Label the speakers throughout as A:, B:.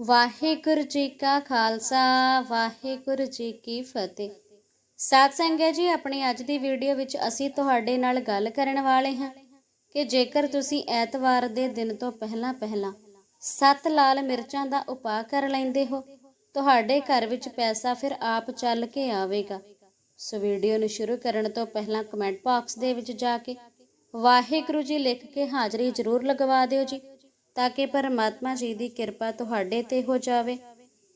A: ਵਾਹਿਗੁਰੂ ਜੀ ਕਾ ਖਾਲਸਾ, ਵਾਹਿਗੁਰੂ ਜੀ ਕੀ ਫਤਿਹ। ਸਾਧ ਸੰਗਤ ਜੀ, ਆਪਣੀ ਅੱਜ ਦੀ ਵੀਡੀਓ ਵਿੱਚ ਅਸੀਂ ਤੁਹਾਡੇ ਨਾਲ ਗੱਲ ਕਰਨ ਵਾਲੇ ਹਾਂ ਕਿ ਜੇਕਰ ਤੁਸੀਂ ਐਤਵਾਰ ਦੇ ਦਿਨ ਤੋਂ ਪਹਿਲਾਂ ਪਹਿਲਾਂ ਸੱਤ ਲਾਲ ਮਿਰਚਾਂ ਦਾ ਉਪਾਅ ਕਰ ਲੈਂਦੇ ਹੋ, ਤੁਹਾਡੇ ਘਰ ਵਿੱਚ ਪੈਸਾ ਫਿਰ ਆਪ ਚੱਲ ਕੇ ਆਵੇਗਾ। ਸੋ ਵੀਡੀਓ ਨੂੰ ਸ਼ੁਰੂ ਕਰਨ ਤੋਂ ਪਹਿਲਾਂ ਕਮੈਂਟ ਬਾਕਸ ਦੇ ਵਿੱਚ ਜਾ ਕੇ ਵਾਹਿਗੁਰੂ ਜੀ ਲਿਖ ਕੇ ਹਾਜ਼ਰੀ ਜ਼ਰੂਰ ਲਗਵਾ ਦਿਓ ਜੀ। ਤਾਂ ਕਿ ਪਰਮਾਤਮਾ ਜੀ ਦੀ ਕਿਰਪਾ ਤੁਹਾਡੇ ਤੇ ਹੋ ਜਾਵੇ।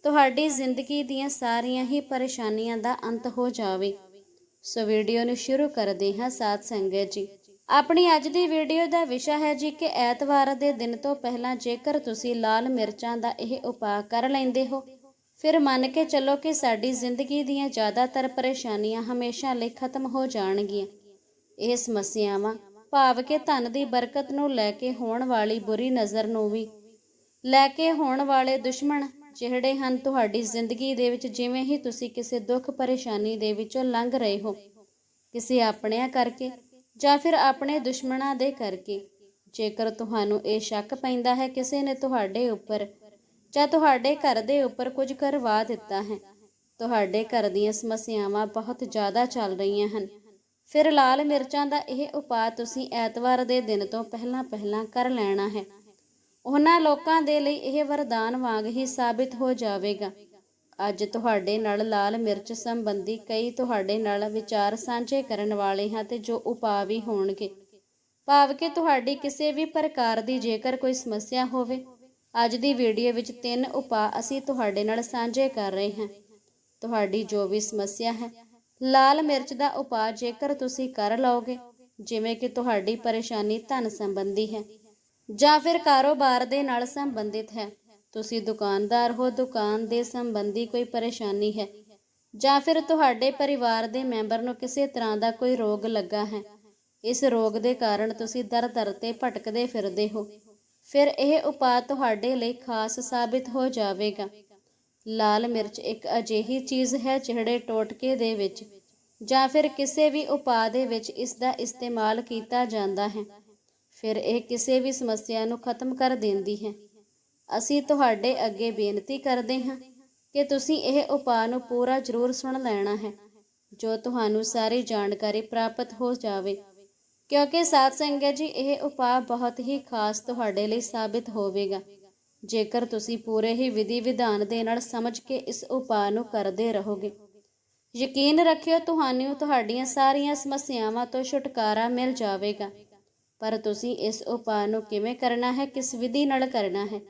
A: ਤੁਹਾਡੀ ਜ਼ਿੰਦਗੀ ਦੀਆਂ ਸਾਰੀਆਂ ਹੀ ਪਰੇਸ਼ਾਨੀਆਂ ਦਾ ਅੰਤ ਹੋ ਜਾਵੇ। ਸੋ ਵੀਡੀਓ ਨੂੰ ਸ਼ੁਰੂ ਕਰਦੇ ਹਾਂ ਸਾਧ ਸੰਗਤ ਜੀ। ਆਪਣੀ ਅੱਜ ਦੀ ਵੀਡੀਓ ਦਾ ਵਿਸ਼ਾ ਹੈ ਜੀ ਕਿ ਐਤਵਾਰ ਦੇ ਦਿਨ ਤੋਂ ਪਹਿਲਾਂ ਜੇਕਰ ਤੁਸੀਂ ਲਾਲ ਮਿਰਚਾਂ ਦਾ ਇਹ ਉਪਾਅ ਕਰ ਲੈਂਦੇ ਹੋ, ਫਿਰ ਮੰਨ ਕੇ ਚੱਲੋ ਕਿ ਸਾਡੀ ਜ਼ਿੰਦਗੀ ਦੀਆਂ ਜ਼ਿਆਦਾਤਰ ਪਰੇਸ਼ਾਨੀਆਂ ਹਮੇਸ਼ਾ ਲਈ ਖਤਮ ਹੋ ਜਾਣਗੀਆਂ। ਇਹ ਸਮੱਸਿਆਵਾਂ ਭਾਵ ਕਿ ਧਨ ਦੀ ਬਰਕਤ ਨੂੰ ਲੈ ਕੇ ਹੋਣ ਵਾਲੀ ਬੁਰੀ ਨਜ਼ਰ ਨੂੰ ਵੀ। ਲੈ ਕੇ ਹੋਣ ਵਾਲੇ ਦੁਸ਼ਮਣ ਜਿਹੜੇ ਹਨ, ਤੁਹਾਡੀ ਜ਼ਿੰਦਗੀ ਦੇ ਵਿੱਚ ਜਿਵੇਂ ਹੀ ਤੁਸੀਂ ਕਿਸੇ ਦੁੱਖ ਪਰੇਸ਼ਾਨੀ ਦੇ ਵਿੱਚੋਂ ਲੰਘ ਰਹੇ ਹੋ, ਕਿਸੇ ਆਪਣਿਆਂ ਕਰਕੇ ਜਾਂ ਫਿਰ ਆਪਣੇ ਦੁਸ਼ਮਣਾਂ ਦੇ ਕਰਕੇ, ਜੇਕਰ ਤੁਹਾਨੂੰ ਇਹ ਸ਼ੱਕ ਪੈਂਦਾ ਹੈ ਕਿਸੇ ਨੇ ਤੁਹਾਡੇ ਉੱਪਰ ਜਾਂ ਤੁਹਾਡੇ ਘਰ ਦੇ ਉੱਪਰ ਕੁਝ ਕਰਵਾ ਦਿੱਤਾ ਹੈ, ਤੁਹਾਡੇ ਘਰ ਦੀਆਂ ਸਮੱਸਿਆਵਾਂ ਬਹੁਤ ਜ਼ਿਆਦਾ ਚੱਲ ਰਹੀਆਂ ਹਨ। ਫਿਰ ਲਾਲ ਮਿਰਚਾਂ ਦਾ ਇਹ ਉਪਾਅ ਤੁਸੀਂ ਐਤਵਾਰ ਦੇ ਦਿਨ ਤੋਂ ਪਹਿਲਾਂ ਪਹਿਲਾਂ ਕਰ ਲੈਣਾ ਹੈ। ਉਹਨਾਂ ਲੋਕਾਂ ਦੇ ਲਈ ਇਹ ਵਰਦਾਨ ਵਾਂਗ ਹੀ ਸਾਬਿਤ ਹੋ ਜਾਵੇਗਾ। ਅੱਜ ਤੁਹਾਡੇ ਨਾਲ ਲਾਲ ਮਿਰਚ ਸੰਬੰਧੀ ਕਈ ਤੁਹਾਡੇ ਨਾਲ ਵਿਚਾਰ ਸਾਂਝੇ ਕਰਨ ਵਾਲੇ ਹਾਂ ਤੇ ਜੋ ਉਪਾਅ ਵੀ ਹੋਣਗੇ। ਭਾਵ ਕਿ ਤੁਹਾਡੀ ਕਿਸੇ ਵੀ ਪ੍ਰਕਾਰ ਦੀ ਜੇਕਰ ਕੋਈ ਸਮੱਸਿਆ ਹੋਵੇ, ਅੱਜ ਦੀ ਵੀਡੀਓ ਵਿੱਚ ਤਿੰਨ ਉਪਾਅ ਅਸੀਂ ਤੁਹਾਡੇ ਨਾਲ ਸਾਂਝੇ ਕਰ ਰਹੇ ਹਾਂ। ਤੁਹਾਡੀ ਜੋ ਵੀ ਸਮੱਸਿਆ ਹੈ ਲਾਲ ਮਿਰਚ ਦਾ ਉਪਾਅ ਜੇਕਰ ਤੁਸੀਂ ਕਰ ਲਓਗੇ, ਜਿਵੇਂ ਕਿ ਤੁਹਾਡੀ ਪਰੇਸ਼ਾਨੀ ਧਨ ਸੰਬੰਧੀ ਹੈ ਜਾਂ ਫਿਰ ਕਾਰੋਬਾਰ ਦੇ ਨਾਲ ਸੰਬੰਧਿਤ ਹੈ, ਤੁਸੀਂ ਦੁਕਾਨਦਾਰ ਹੋ, ਦੁਕਾਨ ਦੇ ਸੰਬੰਧੀ ਕੋਈ ਪਰੇਸ਼ਾਨੀ ਹੈ ਜਾਂ ਫਿਰ ਤੁਹਾਡੇ ਪਰਿਵਾਰ ਦੇ ਮੈਂਬਰ ਨੂੰ ਕਿਸੇ ਤਰ੍ਹਾਂ ਦਾ ਕੋਈ ਰੋਗ ਲੱਗਾ ਹੈ, ਇਸ ਰੋਗ ਦੇ ਕਾਰਨ ਤੁਸੀਂ ਦਰ ਦਰ ਤੇ ਭਟਕਦੇ ਫਿਰਦੇ ਹੋ, ਫਿਰ ਇਹ ਉਪਾਅ ਤੁਹਾਡੇ ਲਈ ਖਾਸ ਸਾਬਿਤ ਹੋ ਜਾਵੇਗਾ। ਲਾਲ ਮਿਰਚ ਇੱਕ ਅਜਿਹੀ ਚੀਜ਼ ਹੈ ਜਿਹੜੇ ਟੋਟਕੇ ਦੇ ਵਿੱਚ ਜਾਂ ਫਿਰ ਕਿਸੇ ਵੀ ਉਪਾਅ ਦੇ ਵਿੱਚ ਇਸ ਦਾ ਇਸਤੇਮਾਲ ਕੀਤਾ ਜਾਂਦਾ ਹੈ। ਫਿਰ ਇਹ ਕਿਸੇ ਵੀ ਸਮੱਸਿਆ ਨੂੰ ਖਤਮ ਕਰ ਦਿੰਦੀ ਹੈ। ਅਸੀਂ ਤੁਹਾਡੇ ਅੱਗੇ ਬੇਨਤੀ ਕਰਦੇ ਹਾਂ ਕਿ ਤੁਸੀਂ ਇਹ ਉਪਾਅ ਨੂੰ ਪੂਰਾ ਜ਼ਰੂਰ ਸੁਣ ਲੈਣਾ ਹੈ, ਜੋ ਤੁਹਾਨੂੰ ਸਾਰੀ ਜਾਣਕਾਰੀ ਪ੍ਰਾਪਤ ਹੋ ਜਾਵੇ। ਕਿਉਂਕਿ ਸਾਧ ਸੰਗਤ ਜੀ, ਇਹ ਉਪਾਅ ਬਹੁਤ ਹੀ ਖਾਸ ਤੁਹਾਡੇ ਲਈ ਸਾਬਿਤ ਹੋਵੇਗਾ। ਜੇਕਰ ਤੁਸੀਂ ਪੂਰੇ ਹੀ ਵਿਧੀ ਵਿਧਾਨ ਦੇ ਨਾਲ ਸਮਝ ਕੇ ਇਸ ਉਪਾਅ ਨੂੰ ਕਰਦੇ ਰਹੋਗੇ। ਯਕੀਨ ਰੱਖਿਓ, ਤੁਹਾਨੂੰ ਤੁਹਾਡੀਆਂ ਸਾਰੀਆਂ ਸਮੱਸਿਆਵਾਂ ਤੋਂ ਛੁਟਕਾਰਾ ਮਿਲ ਜਾਵੇਗਾ। ਪਰ ਤੁਸੀਂ ਇਸ ਉਪਾਅ ਨੂੰ ਕਿਵੇਂ ਕਰਨਾ ਹੈ, ਕਿਸ ਵਿਧੀ ਨਾਲ ਕਰਨਾ ਹੈ,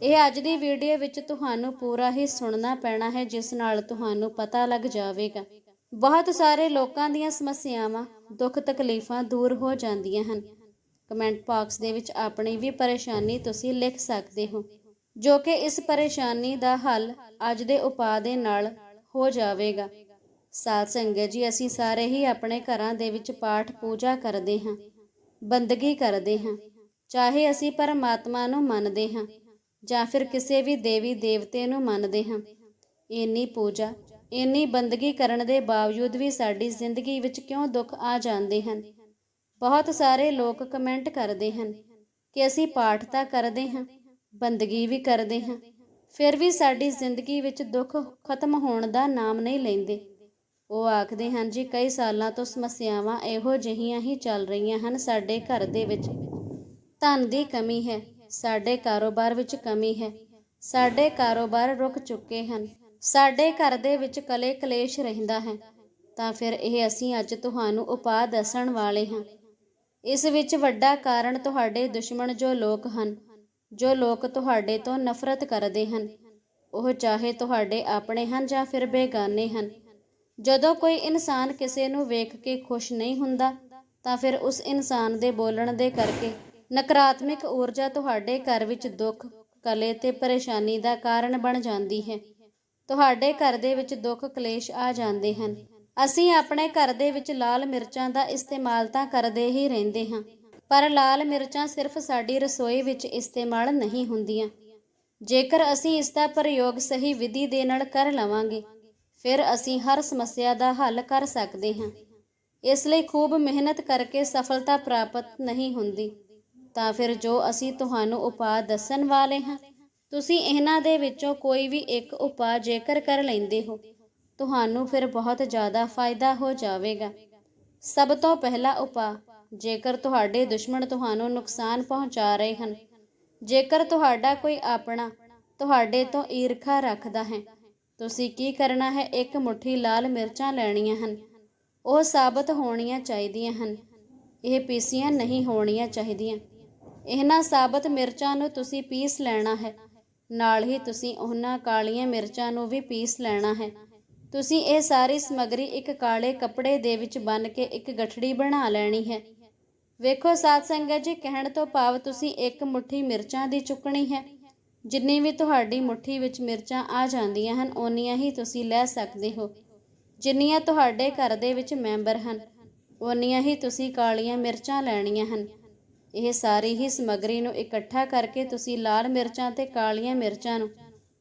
A: ਇਹ ਅੱਜ ਦੀ ਵੀਡੀਓ ਵਿੱਚ ਤੁਹਾਨੂੰ ਪੂਰਾ ਹੀ ਸੁਣਨਾ ਪੈਣਾ ਹੈ, ਜਿਸ ਨਾਲ ਤੁਹਾਨੂੰ ਪਤਾ ਲੱਗ ਜਾਵੇਗਾ। ਬਹੁਤ ਸਾਰੇ ਲੋਕਾਂ ਦੀਆਂ ਸਮੱਸਿਆਵਾਂ, ਦੁੱਖ ਤਕਲੀਫਾਂ ਦੂਰ ਹੋ ਜਾਂਦੀਆਂ ਹਨ। ਕਮੈਂਟ ਬਾਕਸ ਦੇ ਵਿੱਚ ਆਪਣੀ ਵੀ ਪਰੇਸ਼ਾਨੀ ਤੁਸੀਂ ਲਿਖ ਸਕਦੇ ਹੋ, ਜੋ ਕਿ ਇਸ ਪਰੇਸ਼ਾਨੀ ਦਾ ਹੱਲ ਅੱਜ ਦੇ ਉਪਾਅ ਦੇ ਨਾਲ ਹੋ ਜਾਵੇਗਾ। ਸਾਧ ਸੰਗਤ ਜੀ, ਅਸੀਂ ਸਾਰੇ ਹੀ ਆਪਣੇ ਘਰਾਂ ਦੇ ਵਿੱਚ ਪਾਠ ਪੂਜਾ ਕਰਦੇ ਹਾਂ, ਬੰਦਗੀ ਕਰਦੇ ਹਾਂ, ਚਾਹੇ ਅਸੀਂ ਪਰਮਾਤਮਾ ਨੂੰ ਮੰਨਦੇ ਹਾਂ ਜਾਂ ਫਿਰ ਕਿਸੇ ਵੀ ਦੇਵੀ ਦੇਵਤੇ ਨੂੰ ਮੰਨਦੇ ਹਾਂ। ਇੰਨੀ ਪੂਜਾ, ਇੰਨੀ ਬੰਦਗੀ ਕਰਨ ਦੇ ਬਾਵਜੂਦ ਵੀ ਸਾਡੀ ਜ਼ਿੰਦਗੀ ਵਿੱਚ ਕਿਉਂ ਦੁੱਖ ਆ ਜਾਂਦੇ ਹਨ? ਬਹੁਤ ਸਾਰੇ ਲੋਕ ਕਮੈਂਟ ਕਰਦੇ ਹਨ ਕਿ ਅਸੀਂ ਪਾਠ ਤਾਂ ਕਰਦੇ ਹਾਂ, ਬੰਦਗੀ ਵੀ ਕਰਦੇ ਹਾਂ, ਫਿਰ ਵੀ ਸਾਡੀ ਜ਼ਿੰਦਗੀ ਵਿੱਚ ਦੁੱਖ ਖਤਮ ਹੋਣ ਦਾ ਨਾਮ ਨਹੀਂ ਲੈਂਦੇ। ਉਹ ਆਖਦੇ ਹਨ, ਜੀ, ਕਈ ਸਾਲਾਂ ਤੋਂ ਸਮੱਸਿਆਵਾਂ ਇਹੋ ਜਿਹੀਆਂ ਹੀ ਚੱਲ ਰਹੀਆਂ ਹਨ ਸਾਡੇ ਘਰ ਦੇ ਵਿੱਚ। ਧਨ ਦੀ ਕਮੀ ਹੈ, ਸਾਡੇ ਕਾਰੋਬਾਰ ਵਿੱਚ ਕਮੀ ਹੈ, ਸਾਡੇ ਕਾਰੋਬਾਰ ਰੁਕ ਚੁੱਕੇ ਹਨ, ਸਾਡੇ ਘਰ ਦੇ ਵਿੱਚ ਕਲੇ ਕਲੇਸ਼ ਰਹਿੰਦਾ ਹੈ। ਤਾਂ ਫਿਰ ਇਹ ਅਸੀਂ ਅੱਜ ਤੁਹਾਨੂੰ ਉਪਾਅ ਦੱਸਣ ਵਾਲੇ ਹਾਂ। ਇਸ ਵਿੱਚ ਵੱਡਾ ਕਾਰਨ ਤੁਹਾਡੇ ਦੁਸ਼ਮਣ ਜੋ ਲੋਕ ਹਨ, ਜੋ ਲੋਕ ਤੁਹਾਡੇ ਤੋਂ ਨਫ਼ਰਤ ਕਰਦੇ ਹਨ, ਉਹ ਚਾਹੇ ਤੁਹਾਡੇ ਆਪਣੇ ਹਨ ਜਾਂ ਫਿਰ ਬੇਗਾਨੇ ਹਨ। ਜਦੋਂ ਕੋਈ ਇਨਸਾਨ ਕਿਸੇ ਨੂੰ ਵੇਖ ਕੇ ਖੁਸ਼ ਨਹੀਂ ਹੁੰਦਾ, ਤਾਂ ਫਿਰ ਉਸ ਇਨਸਾਨ ਦੇ ਬੋਲਣ ਦੇ ਕਰਕੇ ਨਕਾਰਾਤਮਕ ਊਰਜਾ ਤੁਹਾਡੇ ਘਰ ਵਿੱਚ ਦੁੱਖ, ਕਲੇ ਤੇ ਪਰੇਸ਼ਾਨੀ ਦਾ ਕਾਰਨ ਬਣ ਜਾਂਦੀ ਹੈ। ਤੁਹਾਡੇ ਘਰ ਦੇ ਵਿੱਚ ਦੁੱਖ ਕਲੇਸ਼ ਆ ਜਾਂਦੇ ਹਨ। ਅਸੀਂ ਆਪਣੇ ਘਰ ਦੇ ਵਿੱਚ ਲਾਲ ਮਿਰਚਾਂ ਦਾ ਇਸਤੇਮਾਲ ਤਾਂ ਕਰਦੇ ਹੀ ਰਹਿੰਦੇ ਹਾਂ, ਪਰ ਲਾਲ ਮਿਰਚਾਂ ਸਿਰਫ ਸਾਡੀ ਰਸੋਈ ਵਿੱਚ ਇਸਤੇਮਾਲ ਨਹੀਂ ਹੁੰਦੀਆਂ। ਜੇਕਰ ਅਸੀਂ ਇਸ ਦਾ ਪ੍ਰਯੋਗ ਸਹੀ ਵਿਧੀ ਦੇ ਨਾਲ ਕਰ ਲਵਾਂਗੇ, ਫਿਰ ਅਸੀਂ ਹਰ ਸਮੱਸਿਆ ਦਾ ਹੱਲ ਕਰ ਸਕਦੇ ਹਾਂ। ਇਸ ਲਈ ਖੂਬ ਮਿਹਨਤ ਕਰਕੇ ਸਫਲਤਾ ਪ੍ਰਾਪਤ ਨਹੀਂ ਹੁੰਦੀ। ਤਾਂ ਫਿਰ ਜੋ ਅਸੀਂ ਤੁਹਾਨੂੰ ਉਪਾਅ ਦੱਸਣ ਵਾਲੇ ਹਾਂ, ਤੁਸੀਂ ਇਹਨਾਂ ਦੇ ਵਿੱਚੋਂ ਕੋਈ ਵੀ ਇੱਕ ਉਪਾਅ ਜੇਕਰ ਕਰ ਲੈਂਦੇ ਹੋ ਤੁਹਾਨੂੰ ਫਿਰ ਬਹੁਤ ਜ਼ਿਆਦਾ ਫਾਇਦਾ ਹੋ ਜਾਵੇਗਾ। ਸਭ ਤੋਂ ਪਹਿਲਾ ਉਪਾਅ, ਜੇਕਰ ਤੁਹਾਡੇ ਦੁਸ਼ਮਣ ਤੁਹਾਨੂੰ ਨੁਕਸਾਨ ਪਹੁੰਚਾ ਰਹੇ ਹਨ, ਜੇਕਰ ਤੁਹਾਡਾ ਕੋਈ ਆਪਣਾ, ਤੁਹਾਡੇ ਤੋਂ ਈਰਖਾ ਰੱਖਦਾ ਹੈ, ਤੁਸੀਂ ਕੀ ਕਰਨਾ ਹੈ? ਇੱਕ ਮੁਠੀ ਲਾਲ ਮਿਰਚਾਂ ਲੈਣੀਆਂ ਹਨ। ਉਹ ਸਾਬਤ ਹੋਣੀਆਂ ਚਾਹੀਦੀਆਂ ਹਨ। ਇਹ ਪੀਸੀਆਂ ਨਹੀਂ ਹੋਣੀਆਂ ਚਾਹੀਦੀਆਂ। ਇਹਨਾਂ ਸਾਬਤ ਮਿਰਚਾਂ ਨੂੰ ਤੁਸੀਂ ਪੀਸ ਲੈਣਾ ਹੈ। ਨਾਲ ਹੀ ਤੁਸੀਂ ਉਹਨਾਂ ਕਾਲੀਆਂ ਮਿਰਚਾਂ ਨੂੰ ਵੀ ਪੀਸ ਲੈਣਾ ਹੈ। ਤੁਸੀਂ ਇਹ ਸਾਰੀ ਸਮੱਗਰੀ ਇੱਕ ਕਾਲੇ ਕੱਪੜੇ ਦੇ ਵਿੱਚ ਬੰਨ ਕੇ ਇੱਕ ਗਠੜੀ ਬਣਾ ਲੈਣੀ ਹੈ। ਵੇਖੋ ਸਾਧ ਸੰਗਤ ਜੀ, ਕਹਿਣ ਤੋਂ ਭਾਵ ਤੁਸੀਂ ਇੱਕ ਮੁਠੀ ਮਿਰਚਾਂ ਦੀ ਚੁੱਕਣੀ ਹੈ। ਜਿੰਨੀ ਵੀ ਤੁਹਾਡੀ ਮੁਠੀ ਵਿੱਚ ਮਿਰਚਾਂ ਆ ਜਾਂਦੀਆਂ ਹਨ, ਓਨੀਆਂ ਹੀ ਤੁਸੀਂ ਲੈ ਸਕਦੇ ਹੋ। ਜਿੰਨੀਆਂ ਤੁਹਾਡੇ ਘਰ ਦੇ ਵਿੱਚ ਮੈਂਬਰ ਹਨ, ਓਨੀਆਂ ਹੀ ਤੁਸੀਂ ਕਾਲੀਆਂ ਮਿਰਚਾਂ ਲੈਣੀਆਂ ਹਨ। ਇਹ ਸਾਰੀ ਹੀ ਸਮੱਗਰੀ ਨੂੰ ਇਕੱਠਾ ਕਰਕੇ ਤੁਸੀਂ ਲਾਲ ਮਿਰਚਾਂ ਤੇ ਕਾਲੀਆਂ ਮਿਰਚਾਂ ਨੂੰ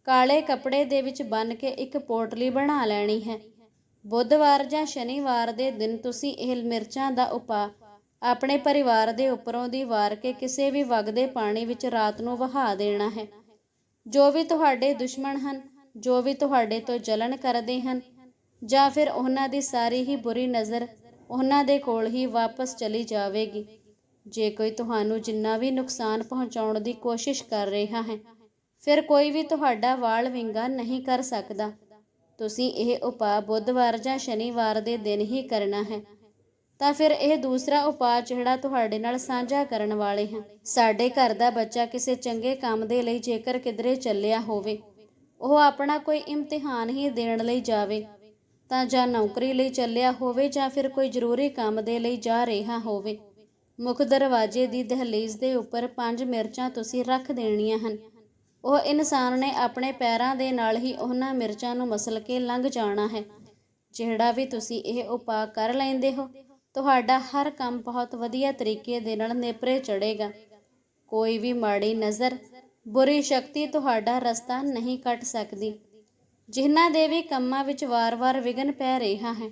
A: ਕਾਲੇ ਕੱਪੜੇ ਦੇ ਵਿੱਚ ਬੰਨ ਕੇ ਇੱਕ ਪੋਟਲੀ ਬਣਾ ਲੈਣੀ ਹੈ। ਬੁੱਧਵਾਰ ਜਾਂ ਸ਼ਨੀਵਾਰ ਦੇ ਦਿਨ ਤੁਸੀਂ ਇਹ ਮਿਰਚਾਂ ਦਾ ਉਪਾਅ ਆਪਣੇ ਪਰਿਵਾਰ ਦੇ ਉੱਪਰੋਂ ਦੀ ਵਾਰ ਕੇ ਕਿਸੇ ਵੀ ਵਗਦੇ ਪਾਣੀ ਵਿੱਚ ਰਾਤ ਨੂੰ ਵਹਾ ਦੇਣਾ ਹੈ। ਜੋ ਵੀ ਤੁਹਾਡੇ ਦੁਸ਼ਮਣ ਹਨ, ਜੋ ਵੀ ਤੁਹਾਡੇ ਤੋਂ ਜਲਨ ਕਰਦੇ ਹਨ, ਜਾਂ ਫਿਰ ਉਹਨਾਂ ਦੀ ਸਾਰੀ ਹੀ ਬੁਰੀ ਨਜ਼ਰ ਉਹਨਾਂ ਦੇ ਕੋਲ ਹੀ ਵਾਪਸ ਚਲੀ ਜਾਵੇਗੀ। ਜੇ ਕੋਈ ਤੁਹਾਨੂੰ ਜਿੰਨਾ ਵੀ ਨੁਕਸਾਨ ਪਹੁੰਚਾਉਣ ਦੀ ਕੋਸ਼ਿਸ਼ ਕਰ ਰਿਹਾ ਹੈ ਫਿਰ ਕੋਈ ਵੀ ਤੁਹਾਡਾ ਵਾਲ ਵਿੰਗਾ ਨਹੀਂ ਕਰ ਸਕਦਾ। ਤੁਸੀਂ ਇਹ ਉਪਾਅ ਬੁੱਧਵਾਰ ਜਾਂ ਸ਼ਨੀਵਾਰ ਦੇ ਦਿਨ ਹੀ ਕਰਨਾ ਹੈ। ਤਾਂ ਫਿਰ ਇਹ ਦੂਸਰਾ ਉਪਾਅ ਜਿਹੜਾ ਤੁਹਾਡੇ ਨਾਲ ਸਾਂਝਾ ਕਰਨ ਵਾਲੇ ਹਾਂ। ਸਾਡੇ ਘਰ ਦਾ ਬੱਚਾ ਕਿਸੇ ਚੰਗੇ ਕੰਮ ਦੇ ਲਈ ਜੇਕਰ ਕਿਧਰੇ ਚੱਲਿਆ ਹੋਵੇ, ਉਹ ਆਪਣਾ ਕੋਈ ਇਮਤਿਹਾਨ ਹੀ ਦੇਣ ਲਈ ਜਾਵੇ। ਤਾਂ ਜਾਂ ਨੌਕਰੀ ਲਈ ਚੱਲਿਆ ਹੋਵੇ ਜਾਂ ਫਿਰ ਕੋਈ ਜ਼ਰੂਰੀ ਕੰਮ ਦੇ ਲਈ ਜਾ ਰਿਹਾ ਹੋਵੇ, ਮੁੱਖ ਦਰਵਾਜ਼ੇ ਦੀ ਦਹਲੀਜ਼ ਦੇ ਉੱਪਰ ਪੰਜ ਮਿਰਚਾਂ ਤੁਸੀਂ ਰੱਖ ਦੇਣੀਆਂ ਹਨ। ਉਹ ਇਨਸਾਨ ਨੇ ਆਪਣੇ ਪੈਰਾਂ ਦੇ ਨਾਲ ਹੀ ਉਹਨਾਂ ਮਿਰਚਾਂ ਨੂੰ ਮਸਲ ਕੇ ਲੰਘ ਜਾਣਾ ਹੈ। ਜਿਹੜਾ ਵੀ ਤੁਸੀਂ ਇਹ ਉਪਾਅ ਕਰ ਲੈਂਦੇ ਹੋ, ਤੁਹਾਡਾ ਹਰ ਕੰਮ ਬਹੁਤ ਵਧੀਆ ਤਰੀਕੇ ਦੇ ਨਾਲ ਨੇਪਰੇ ਚੜੇਗਾ ਕੋਈ ਵੀ ਮਾੜੀ ਨਜ਼ਰ, ਬੁਰੀ ਸ਼ਕਤੀ ਤੁਹਾਡਾ ਰਸਤਾ ਨਹੀਂ ਕੱਟ ਸਕਦੀ। ਜਿਨ੍ਹਾਂ ਦੇ ਵੀ ਕੰਮਾਂ ਵਿੱਚ ਵਾਰ-ਵਾਰ ਵਿਗਨ ਪੈ ਰਿਹਾ ਹੈ,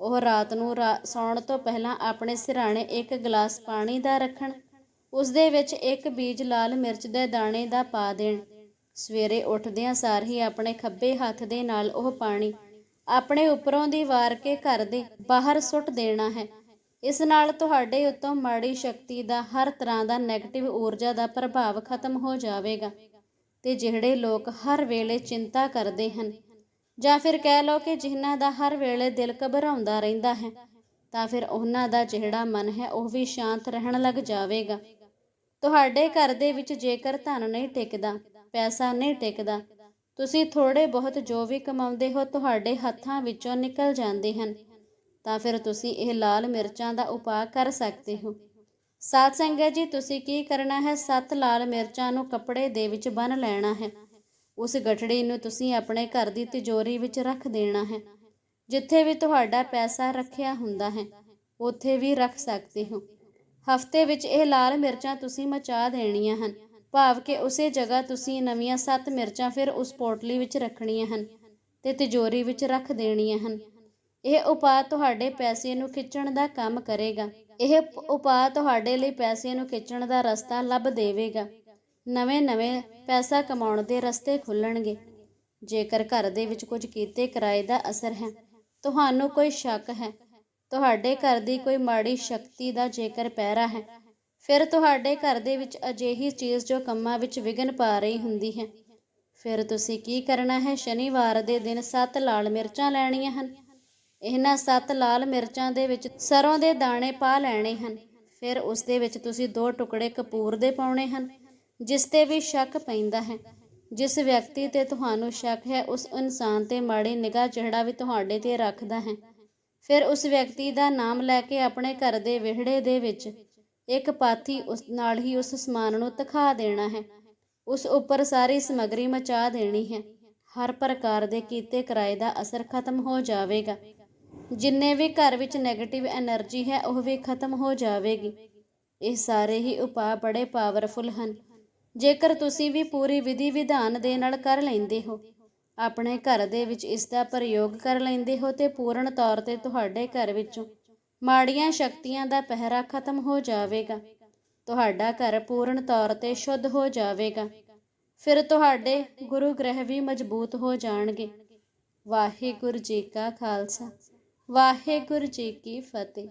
A: ਉਹ ਰਾਤ ਨੂੰ ਰਾ- ਸੌਣ ਤੋਂ ਪਹਿਲਾਂ ਆਪਣੇ ਸਿਰਹਾਣੇ ਇੱਕ ਗਲਾਸ ਪਾਣੀ ਦਾ ਰੱਖਣ ਉਸ ਦੇ ਵਿੱਚ ਇੱਕ ਬੀਜ ਲਾਲ ਮਿਰਚ ਦੇ ਦਾਣੇ ਦਾ ਪਾ ਦੇਣ। ਸਵੇਰੇ ਉੱਠਦਿਆਂ ਸਾਰ ਹੀ ਆਪਣੇ ਖੱਬੇ ਹੱਥ ਦੇ ਨਾਲ ਉਹ ਪਾਣੀ ਆਪਣੇ ਉੱਪਰੋਂ ਦੀ ਵਾਰ ਕੇ ਘਰ ਦੇ ਬਾਹਰ ਸੁੱਟ ਦੇਣਾ ਹੈ। ਇਸ ਨਾਲ ਤੁਹਾਡੇ ਉੱਤੋਂ ਮਾੜੀ ਸ਼ਕਤੀ ਦਾ ਹਰ ਤਰ੍ਹਾਂ ਦਾ ਨੈਗੇਟਿਵ ਊਰਜਾ ਦਾ ਪ੍ਰਭਾਵ ਖਤਮ ਹੋ ਜਾਵੇਗਾ ਤੇ ਜਿਹੜੇ ਲੋਕ ਹਰ ਵੇਲੇ ਚਿੰਤਾ ਕਰਦੇ ਹਨ ਜਾਂ ਫਿਰ ਕਹਿ ਲਓ ਕਿ ਜਿਨ੍ਹਾਂ ਦਾ ਹਰ ਵੇਲੇ ਦਿਲ ਘਬਰਾਉਂਦਾ ਰਹਿੰਦਾ ਹੈ, ਤਾਂ ਫਿਰ ਉਹਨਾਂ ਦਾ ਜਿਹੜਾ ਮਨ ਹੈ ਉਹ ਵੀ ਸ਼ਾਂਤ ਰਹਿਣ ਲੱਗ ਜਾਵੇਗਾ। ਤੁਹਾਡੇ ਘਰ ਦੇ ਵਿੱਚ ਜੇਕਰ ਧਨ ਨਹੀਂ ਟਿਕਦਾ, ਪੈਸਾ ਨਹੀਂ ਟਿਕਦਾ, ਤੁਸੀਂ ਥੋੜੇ ਬਹੁਤ ਜੋ ਵੀ ਕਮਾਉਂਦੇ ਹੋ ਤੁਹਾਡੇ ਹੱਥਾਂ ਵਿੱਚੋਂ ਨਿਕਲ ਜਾਂਦੇ ਹਨ, ਤਾਂ ਫਿਰ ਤੁਸੀਂ ਇਹ ਲਾਲ ਮਿਰਚਾਂ ਦਾ ਉਪਾਅ ਕਰ ਸਕਦੇ ਹੋ। ਸਾਧ ਸੰਗਤ ਜੀ, ਤੁਸੀਂ ਕੀ ਕਰਨਾ ਹੈ? ਸੱਤ ਲਾਲ ਮਿਰਚਾਂ ਨੂੰ ਕੱਪੜੇ ਦੇ ਵਿੱਚ ਬੰਨ ਲੈਣਾ ਹੈ। ਉਸ ਗਠੜੀ ਨੂੰ ਤੁਸੀਂ ਆਪਣੇ ਘਰ ਦੀ ਤਿਜੋਰੀ ਵਿੱਚ ਰੱਖ ਦੇਣਾ ਹੈ। ਜਿੱਥੇ ਵੀ ਤੁਹਾਡਾ ਪੈਸਾ ਰੱਖਿਆ ਹੁੰਦਾ ਹੈ, ਉੱਥੇ ਵੀ ਰੱਖ ਸਕਦੇ ਹੋ। ਹਫ਼ਤੇ ਵਿੱਚ ਇਹ ਲਾਲ ਮਿਰਚਾਂ ਤੁਸੀਂ ਮਚਾ ਦੇਣੀਆਂ ਹਨ। ਭਾਵ ਕਿ ਉਸੇ ਜਗ੍ਹਾ ਤੁਸੀਂ ਨਵੀਆਂ ਸੱਤ ਮਿਰਚਾਂ ਫਿਰ ਉਸ ਪੋਟਲੀ ਵਿੱਚ ਰੱਖਣੀਆਂ ਹਨ ਤੇ ਤਿਜੋਰੀ ਵਿੱਚ ਰੱਖ ਦੇਣੀਆਂ ਹਨ। ਇਹ ਉਪਾਅ ਤੁਹਾਡੇ ਪੈਸੇ ਨੂੰ ਖਿੱਚਣ ਦਾ ਕੰਮ ਕਰੇਗਾ। ਇਹ ਉਪਾਅ ਤੁਹਾਡੇ ਲਈ ਪੈਸੇ ਨੂੰ ਖਿੱਚਣ ਦਾ ਰਸਤਾ ਲੱਭ ਦੇਵੇਗਾ। ਨਵੇਂ-ਨਵੇਂ ਪੈਸਾ ਕਮਾਉਣ ਦੇ ਰਸਤੇ ਖੁੱਲਣਗੇ। ਜੇਕਰ ਘਰ ਦੇ ਵਿੱਚ ਕੁਝ ਕੀਤੇ ਕਿਰਾਏ ਦਾ ਅਸਰ ਹੈ, ਤੁਹਾਨੂੰ ਕੋਈ ਸ਼ੱਕ ਹੈ। ਤੁਹਾਡੇ ਘਰ ਦੀ ਕੋਈ ਮਾੜੀ ਸ਼ਕਤੀ ਦਾ ਜੇਕਰ ਪਹਿਰਾ ਹੈ, ਫਿਰ ਤੁਹਾਡੇ ਘਰ ਦੇ ਵਿੱਚ ਅਜਿਹੀ ਚੀਜ਼ ਜੋ ਕੰਮਾਂ ਵਿੱਚ ਵਿਘਨ ਪਾ ਰਹੀ ਹੁੰਦੀ ਹੈ। ਫਿਰ ਤੁਸੀਂ ਕੀ ਕਰਨਾ ਹੈ? ਸ਼ਨੀਵਾਰ ਦੇ ਦਿਨ ਸੱਤ ਲਾਲ ਮਿਰਚਾਂ ਲੈਣੀਆਂ ਹਨ। ਇਹਨਾਂ ਸੱਤ ਲਾਲ ਮਿਰਚਾਂ ਦੇ ਵਿੱਚ ਸਰੋਂ ਦੇ ਦਾਣੇ ਪਾ ਲੈਣੇ ਹਨ। ਫਿਰ ਉਸ ਦੇ ਵਿੱਚ ਤੁਸੀਂ ਦੋ ਟੁਕੜੇ ਕਪੂਰ ਦੇ ਪਾਉਣੇ ਹਨ, ਜਿਸ ਤੇ ਵੀ ਸ਼ੱਕ ਪੈਂਦਾ ਹੈ। ਜਿਸ ਵਿਅਕਤੀ ਤੇ ਤੁਹਾਨੂੰ ਸ਼ੱਕ ਹੈ, ਉਸ ਇਨਸਾਨ ਤੇ ਮਾੜੀ ਨਿਗਾਹ ਜਿਹੜਾ ਵੀ ਤੁਹਾਡੇ ਤੇ ਰੱਖਦਾ ਹੈ। ਫਿਰ ਉਸ ਵਿਅਕਤੀ ਦਾ ਨਾਮ ਲੈ ਕੇ ਆਪਣੇ ਘਰ ਦੇ ਵਿਹੜੇ ਦੇ ਵਿੱਚ ਇੱਕ ਪਾਥੀ ਉਸ ਨਾਲ ਹੀ ਉਸ ਸਮਾਨ ਨੂੰ ਤਖਾ ਦੇਣਾ ਹੈ। ਉਸ ਉੱਪਰ ਸਾਰੀ ਸਮਗਰੀ ਮਚਾ ਦੇਣੀ ਹੈ। ਹਰ ਪ੍ਰਕਾਰ ਦੇ ਕੀਤੇ ਕਿਰਾਏ ਦਾ ਅਸਰ ਖਤਮ ਹੋ ਜਾਵੇਗਾ। ਜਿੰਨੇ ਵੀ ਘਰ ਵਿੱਚ ਨੈਗੇਟਿਵ એનર્ਜੀ ਹੈ, ਉਹ ਵੀ ਖਤਮ ਹੋ ਜਾਵੇਗੀ। ਇਹ ਸਾਰੇ ਹੀ ਉਪਾਅ ਬੜੇ ਪਾਵਰਫੁੱਲ ਹਨ। ਜੇਕਰ ਤੁਸੀਂ ਵੀ ਪੂਰੀ ਵਿਧੀ ਵਿਧਾਨ ਦੇ ਨਾਲ ਕਰ ਲੈਂਦੇ ਹੋ ਆਪਣੇ ਘਰ ਦੇ ਵਿੱਚ ਇਸ ਦਾ ਪ੍ਰਯੋਗ ਕਰ ਲੈਂਦੇ ਹੋ ਤੇ ਪੂਰਨ ਤੌਰ ਤੇ ਤੁਹਾਡੇ ਘਰ ਵਿੱਚੋਂ ਮਾੜੀਆਂ ਸ਼ਕਤੀਆਂ ਦਾ ਪਹਿਰਾ ਖਤਮ ਹੋ ਜਾਵੇਗਾ। ਤੁਹਾਡਾ ਘਰ ਪੂਰਨ ਤੌਰ ਤੇ ਸ਼ੁੱਧ ਹੋ ਜਾਵੇਗਾ। ਫਿਰ ਤੁਹਾਡੇ ਗੁਰੂ ਗ੍ਰਹਿ ਵੀ ਮਜ਼ਬੂਤ ਹੋ ਜਾਣਗੇ। ਵਾਹਿਗੁਰੂ ਜੀ ਕਾ ਖਾਲਸਾ। ਵਾਹਿਗੁਰੂ ਜੀ ਕੀ ਫਤਿਹ।